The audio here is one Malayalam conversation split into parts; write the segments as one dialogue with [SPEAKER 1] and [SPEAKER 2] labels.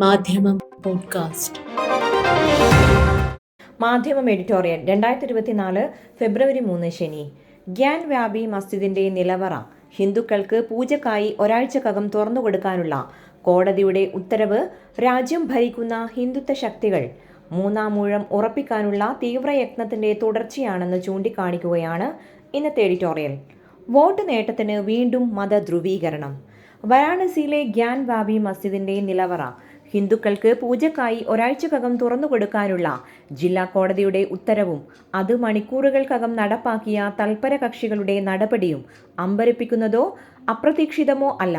[SPEAKER 1] മാധ്യമം പോഡ്കാസ്റ്റ്.
[SPEAKER 2] മാധ്യമം എഡിറ്റോറിയൽ രണ്ടായിരത്തി ഇരുപത്തിനാല് ഫെബ്രുവരി മൂന്ന് ശനി. ഗ്യാൻ വ്യാപി മസ്ജിദിന്റെ നിലവറ. ഹിന്ദുക്കൾക്ക് പൂജക്കായി ഒരാഴ്ചക്കകം തുറന്നു കൊടുക്കാനുള്ള കോടതിയുടെ ഉത്തരവ് രാജ്യം ഭരിക്കുന്ന ഹിന്ദുത്വ ശക്തികൾ. മൂന്നാം മൂഴം ഉറപ്പിക്കാനുള്ള തീവ്രയത്നത്തിന്റെ തുടർച്ചയാണെന്ന് ചൂണ്ടിക്കാണിക്കുകയാണ് ഇന്നത്തെ എഡിറ്റോറിയൽ. വോട്ട് നേട്ടത്തിന് വീണ്ടും മതധ്രുവീകരണം. വാരാണസിയിലെ ഗ്യാൻ വാബി മസ്ജിദിന്റെ നിലവറ. ഹിന്ദുക്കൾക്ക് പൂജക്കായി ഒരാഴ്ചക്കകം തുറന്നു കൊടുക്കാനുള്ള ജില്ലാ കോടതിയുടെ ഉത്തരവും അത് മണിക്കൂറുകൾക്കകം നടപ്പാക്കിയ തൽപര കക്ഷികളുടെ നടപടിയും അമ്പരപ്പിക്കുന്നതോ അപ്രതീക്ഷിതമോ അല്ല.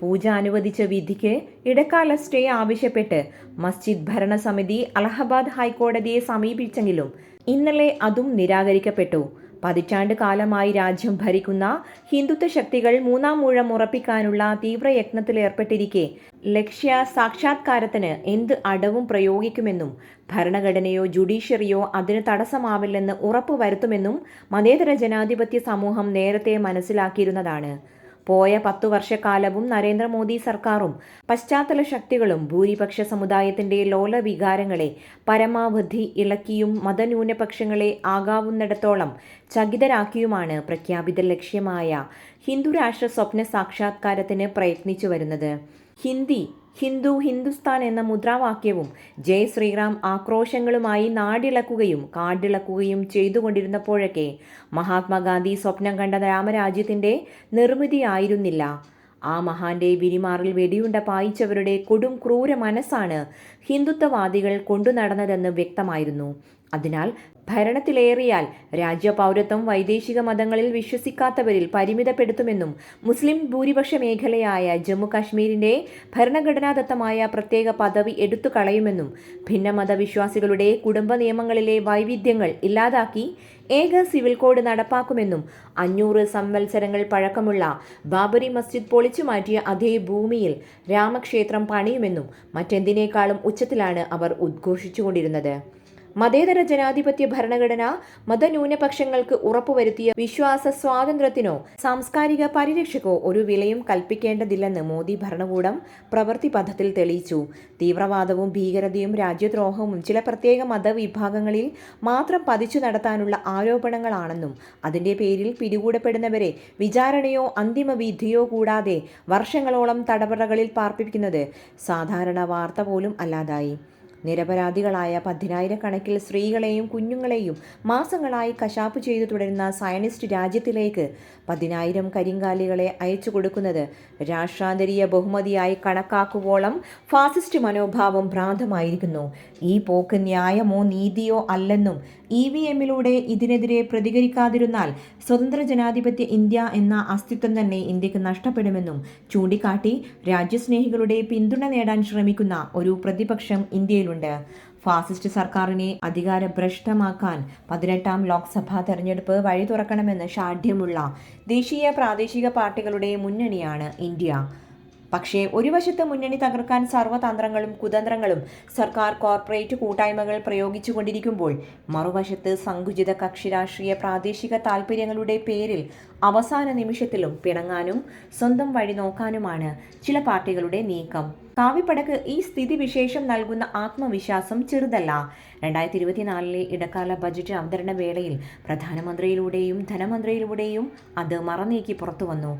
[SPEAKER 2] പൂജ അനുവദിച്ച വിധിക്ക് ഇടക്കാല സ്റ്റേ ആവശ്യപ്പെട്ട് മസ്ജിദ് ഭരണസമിതി അലഹബാദ് ഹൈക്കോടതിയെ സമീപിച്ചെങ്കിലും ഇന്നലെ അതും നിരാകരിക്കപ്പെട്ടു. പതിറ്റാണ്ട് കാലമായി രാജ്യം ഭരിക്കുന്ന ഹിന്ദുത്വ ശക്തികൾ മൂന്നാം മൂഴം ഉറപ്പിക്കാനുള്ള തീവ്രയത്നത്തിലേർപ്പെട്ടിരിക്കെ. ലക്ഷ്യ സാക്ഷാത്കാരത്തിന് എന്ത് അടവും പ്രയോഗിക്കുമെന്നും ഭരണഘടനയോ ജുഡീഷ്യറിയോ അതിന് തടസ്സമാവില്ലെന്ന് ഉറപ്പുവരുത്തുമെന്നും മതേതര ജനാധിപത്യ സമൂഹം നേരത്തെ മനസ്സിലാക്കിയിരുന്നതാണ്. പോയ പത്തു വർഷക്കാലവും നരേന്ദ്രമോദി സർക്കാരും പശ്ചാത്തല ശക്തികളും ഭൂരിപക്ഷ സമുദായത്തിന്റെ ലോല വികാരങ്ങളെ പരമാവധി ഇളക്കിയും മതന്യൂനപക്ഷങ്ങളെ ആകാവുന്നിടത്തോളം ചകിതരാക്കിയുമാണ് പ്രഖ്യാപിത ലക്ഷ്യമായ ഹിന്ദുരാഷ്ട്ര സ്വപ്ന സാക്ഷാത്കാരത്തിന് പ്രയത്നിച്ചു വരുന്നത് ഹിന്ദി ഹിന്ദു ഹിന്ദുസ്ഥാൻ എന്ന മുദ്രാവാക്യവും ജയ് ശ്രീറാം ആക്രോശങ്ങളുമായി നാടിളക്കുകയും കാടിളക്കുകയും ചെയ്തുകൊണ്ടിരുന്നപ്പോഴൊക്കെ മഹാത്മാഗാന്ധി സ്വപ്നം കണ്ട രാമരാജ്യത്തിന്റെ നിർമ്മിതിയായിരുന്നില്ല. ആ മഹാന്റെ വിരിമാറിൽ വെടിയുണ്ട പായിച്ചവരുടെ കൊടും ക്രൂര മനസ്സാണ് ഹിന്ദുത്വവാദികൾ കൊണ്ടുനടന്നതെന്ന് വ്യക്തമായിരുന്നു. അതിനാൽ ഭരണത്തിലേറിയാൽ രാജ്യപൗരത്വം വൈദേശിക മതങ്ങളിൽ വിശ്വസിക്കാത്തവരിൽ പരിമിതപ്പെടുത്തുമെന്നും മുസ്ലിം ഭൂരിപക്ഷ മേഖലയായ ജമ്മു കാശ്മീരിന്റെ ഭരണഘടനാദത്തമായ പ്രത്യേക പദവി എടുത്തു കളയുമെന്നും ഭിന്നമത വിശ്വാസികളുടെ കുടുംബ നിയമങ്ങളിലെ വൈവിധ്യങ്ങൾ ഇല്ലാതാക്കി ഏക സിവിൽ കോഡ് നടപ്പാക്കുമെന്നും അഞ്ഞൂറ് സംവത്സരങ്ങൾ പഴക്കമുള്ള ബാബരി മസ്ജിദ് പൊളിച്ചു മാറ്റിയ അതേ ഭൂമിയിൽ രാമക്ഷേത്രം പണിയുമെന്നും മറ്റെന്തിനേക്കാളും ഉച്ചത്തിലാണ് അവർ ഉദ്ഘോഷിച്ചുകൊണ്ടിരുന്നത്. മതേതര ജനാധിപത്യ ഭരണഘടന മതന്യൂനപക്ഷങ്ങൾക്ക് ഉറപ്പുവരുത്തിയ വിശ്വാസ സ്വാതന്ത്ര്യത്തിനോ സാംസ്കാരിക പരിരക്ഷക്കോ ഒരു വിലയും കൽപ്പിക്കേണ്ടതില്ലെന്ന് മോദി ഭരണകൂടം പ്രവൃത്തി പഥത്തിൽ തെളിയിച്ചു. തീവ്രവാദവും ഭീകരതയും രാജ്യദ്രോഹവും ചില പ്രത്യേക മതവിഭാഗങ്ങളിൽ മാത്രം പതിച്ചു നടത്താനുള്ള ആരോപണങ്ങളാണെന്നും അതിന്റെ പേരിൽ പിടികൂടപ്പെടുന്നവരെ വിചാരണയോ അന്തിമ വിധിയോ കൂടാതെ വർഷങ്ങളോളം തടവറകളിൽ പാർപ്പിക്കുന്നത് സാധാരണ വാർത്ത പോലും അല്ലാതായി. നിരപരാധികളായ പതിനായിരക്കണക്കിൽ സ്ത്രീകളെയും കുഞ്ഞുങ്ങളെയും മാസങ്ങളായി കശാപ്പ് ചെയ്തു തുടരുന്ന സയനിസ്റ്റ് രാജ്യത്തിലേക്ക് പതിനായിരം കരിങ്കാലികളെ അയച്ചു കൊടുക്കുന്നത് രാഷ്ട്രാന്തരീയ ബഹുമതിയായി കണക്കാക്കുവോളം ഫാസിസ്റ്റ് മനോഭാവം ഭ്രാന്തമായിരിക്കുന്നു. ഈ പോക്ക് ന്യായമോ നീതിയോ അല്ലെന്നും ഇ വി എമ്മിലൂടെ ഇതിനെതിരെ പ്രതികരിക്കാതിരുന്നാൽ സ്വതന്ത്ര ജനാധിപത്യ ഇന്ത്യ എന്ന അസ്തിത്വം തന്നെ ഇന്ത്യയ്ക്ക് നഷ്ടപ്പെടുമെന്നും ചൂണ്ടിക്കാട്ടി രാജ്യസ്നേഹികളുടെ പിന്തുണ നേടാൻ ശ്രമിക്കുന്ന ഒരു പ്രതിപക്ഷം ഇന്ത്യയിലുണ്ട്. ഫാസിസ്റ്റ് സർക്കാരിനെ അധികാരഭ്രഷ്ടമാക്കാൻ പതിനെട്ടാം ലോക്സഭാ തെരഞ്ഞെടുപ്പ് വഴി തുറക്കണമെന്ന് ഷാഠ്യമുള്ള ദേശീയ പ്രാദേശിക പാർട്ടികളുടെ മുന്നണിയാണ് ഇന്ത്യ. പക്ഷേ ഒരു വശത്ത് മുന്നണി തകർക്കാൻ സർവതന്ത്രങ്ങളും കുതന്ത്രങ്ങളും സർക്കാർ കോർപ്പറേറ്റ് കൂട്ടായ്മകൾ പ്രയോഗിച്ചുകൊണ്ടിരിക്കുമ്പോൾ മറുവശത്ത് സങ്കുചിത കക്ഷി രാഷ്ട്രീയ പ്രാദേശിക താൽപ്പര്യങ്ങളുടെ പേരിൽ അവസാന നിമിഷത്തിലും പിണങ്ങാനും സ്വന്തം വഴി നോക്കാനുമാണ് ചില പാർട്ടികളുടെ നീക്കം. കാവിപ്പടക്ക് ഈ സ്ഥിതി വിശേഷം നൽകുന്ന ആത്മവിശ്വാസം ചെറുതല്ല. രണ്ടായിരത്തി ഇരുപത്തിനാലിലെ ഇടക്കാല ബജറ്റ് അവതരണ വേളയിൽ പ്രധാനമന്ത്രിയിലൂടെയും ധനമന്ത്രിയിലൂടെയും അത് മറന്നേക്കി പുറത്തു വന്നു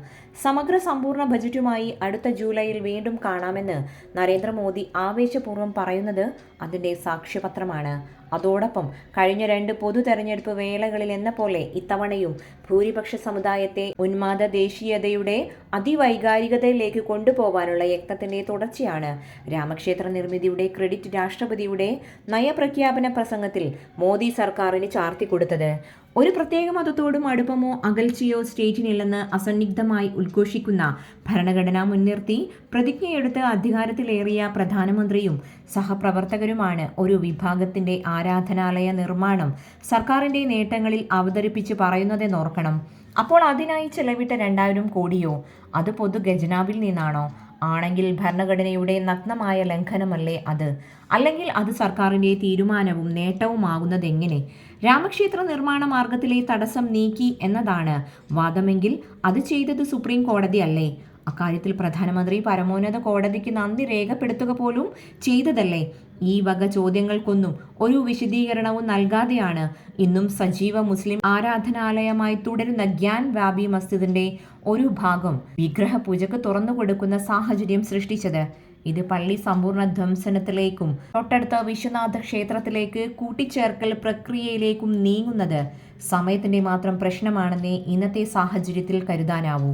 [SPEAKER 2] സമഗ്ര സമ്പൂർണ ബജറ്റുമായി അടുത്ത ജൂലൈയിൽ വീണ്ടും കാണാമെന്ന് നരേന്ദ്രമോദി ആവേശപൂർവം പറയുന്നത് അതിന്റെ സാക്ഷ്യപത്രമാണ്. അതോടൊപ്പം കഴിഞ്ഞ രണ്ട് പൊതു തെരഞ്ഞെടുപ്പ് വേളകളിൽ എന്ന പോലെ ഇത്തവണയും ഭൂരിപക്ഷ സമുദായത്തെ ഉന്മാദ ദേശീയതയുടെ അതിവൈകാരികതയിലേക്ക് കൊണ്ടുപോകാനുള്ള യത്നത്തിന്റെ തുടർച്ചയാണ്. രാമക്ഷേത്ര നിർമ്മിതിയുടെ ക്രെഡിറ്റ് രാഷ്ട്രപതിയുടെ നയപ്രഖ്യാപന പ്രസംഗത്തിൽ മോദി സർക്കാരിന് ചാർത്തിക്കൊടുത്തത് ഒരു പ്രത്യേക മതത്തോടും അടുപ്പമോ അകൽച്ചയോ സ്റ്റേറ്റിനില്ലെന്ന് അസന്നിഗ്ധമായി ഉദ്ഘോഷിക്കുന്ന ഭരണഘടന മുൻനിർത്തി പ്രതിജ്ഞയെടുത്ത് അധികാരത്തിലേറിയ പ്രധാനമന്ത്രിയും സഹപ്രവർത്തകരുമാണ് ഒരു വിഭാഗത്തിന്റെ ആരാധനാലയ നിർമ്മാണം സർക്കാരിന്റെ നേട്ടങ്ങളിൽ അവതരിപ്പിച്ച് പറയുന്നതെന്നോർക്കണം. അപ്പോൾ അതിനായി ചെലവിട്ട രണ്ടായിരം കോടിയോ? അത് പൊതു ഖജനാവിൽ നിന്നാണോ? ആണെങ്കിൽ ഭരണഘടനയുടെ നഗ്നമായ ലംഘനമല്ലേ അത്? അല്ലെങ്കിൽ അത് സർക്കാരിന്റെ തീരുമാനവും നേട്ടവുമാകുന്നതെങ്ങനെ? രാമക്ഷേത്ര നിർമ്മാണ മാർഗത്തിലെ തടസ്സം നീക്കി എന്നതാണ്. വാദമെങ്കിൽ അത് ചെയ്തത് സുപ്രീം കോടതി അല്ലേ? അക്കാര്യത്തിൽ പ്രധാനമന്ത്രി പരമോന്നത കോടതിക്ക് നന്ദി രേഖപ്പെടുത്തുക പോലും ചെയ്തതല്ലേ? ഈ വക ചോദ്യങ്ങൾക്കൊന്നും ഒരു വിശദീകരണവും നൽകാതെയാണ് ഇന്നും സജീവ മുസ്ലിം ആരാധനാലയമായി തുടരുന്ന ഗ്യാൻ വാബി മസ്ജിദിന്റെ ഒരു ഭാഗം വിഗ്രഹ തുറന്നു കൊടുക്കുന്ന സാഹചര്യം സൃഷ്ടിച്ചത്. ഇത് പള്ളി സമ്പൂർണ ധ്വംസനത്തിലേക്കും തൊട്ടടുത്ത വിശ്വനാഥ ക്ഷേത്രത്തിലേക്ക് കൂട്ടിച്ചേർക്കൽ പ്രക്രിയയിലേക്കും നീങ്ങുന്നത് സമയത്തിന്റെ മാത്രം പ്രശ്നമാണെന്നേ ഇന്നത്തെ സാഹചര്യത്തിൽ കരുതാനാവൂ.